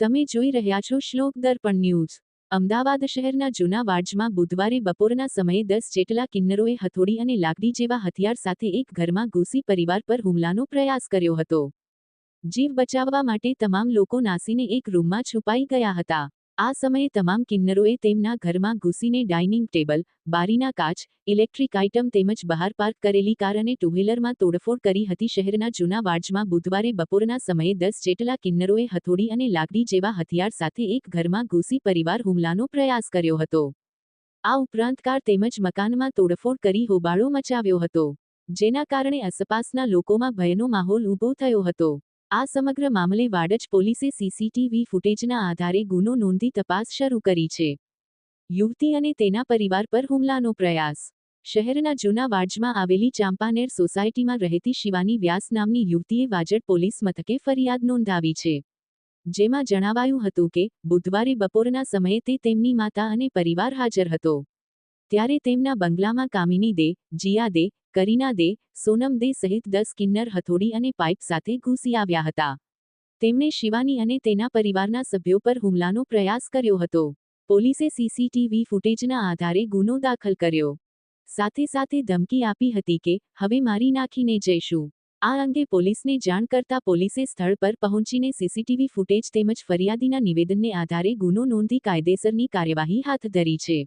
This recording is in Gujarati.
તમે જોઈ રહ્યા છો શ્લોક દર્પણ ન્યૂઝ. અમદાવાદ શહેરના જૂના વાડજમાં બુધવારે બપોરના સમયે દસ જેટલા કિન્નરોએ હથોડી અને લાકડી જેવા હથિયાર સાથે એક ઘરમાં ઘૂસી પરિવાર પર હુમલાનો પ્રયાસ કર્યો હતો. જીવ બચાવવા માટે તમામ લોકો નાસીને એક રૂમમાં છુપાઈ ગયા હતા. આ સમયે તમામ કિન્નરોએ તેમના ઘરમાં ઘૂસીને ડાઇનિંગ ટેબલ, બારીના કાચ, ઇલેક્ટ્રિક આઇટમ તેમજ બહાર પાર્ક કરેલી કાર અને ટુ વ્હીલરમાં તોડફોડ કરી હતી શહેરના જૂના વાડજમાં બુધવારે બપોરના સમયે દસ જેટલા કિન્નરોએ હથોડી અને લાકડી જેવા હથિયાર સાથે એક ઘરમાં ઘૂસી પરિવાર હુમલાનો પ્રયાસ કર્યો હતો. આ ઉપરાંત કાર તેમજ મકાનમાં તોડફોડ કરી હોબાળો મચાવ્યો હતો, જેના કારણે આસપાસના લોકોમાં ભયનો માહોલ ઊભો થયો હતો. આ સમગ્ર મામલે વાડજ પોલીસે સીસીટીવી ફૂટેજના આધારે ગુનો નોંધી તપાસ શરૂ કરી છે. યુવતી અને તેના પરિવાર પર હુમલાનો પ્રયાસ. શહેરના જૂના વાડજમાં આવેલી ચાંપાનેર સોસાયટીમાં રહેતી શિવાની વ્યાસ નામની યુવતીએ વાજડ પોલીસ મથકે ફરિયાદ નોંધાવી છે. જેમાં જણાવાયું હતું કે, બુધવારે બપોરના સમયે તે તેમની માતા અને પરિવાર હાજર હતો. ત્યારે તેમના બંગલામાં કામિની દે, જીયા દે, કરીના દે, સોનમ દે સહિત દસ કિન્નર હથોડી અને પાઇપ સાથે ઘૂસી આવ્યા હતા. તેમણે શિવાની અને તેના પરિવારના સભ્યો પર હુમલાનો પ્રયાસ કર્યો હતો. પોલીસે સીસીટીવી ફૂટેજના આધારે ગુનો દાખલ કર્યો. સાથે સાથે ધમકી આપી હતી કે, હવે મારી નાખીને જઈશું. આ અંગે પોલીસને જાણ કરતા પોલીસે સ્થળ પર પહોંચીને સીસીટીવી ફૂટેજ તેમજ ફરિયાદીના નિવેદનને આધારે ગુનો નોંધી કાયદેસરની કાર્યવાહી હાથ ધરી છે.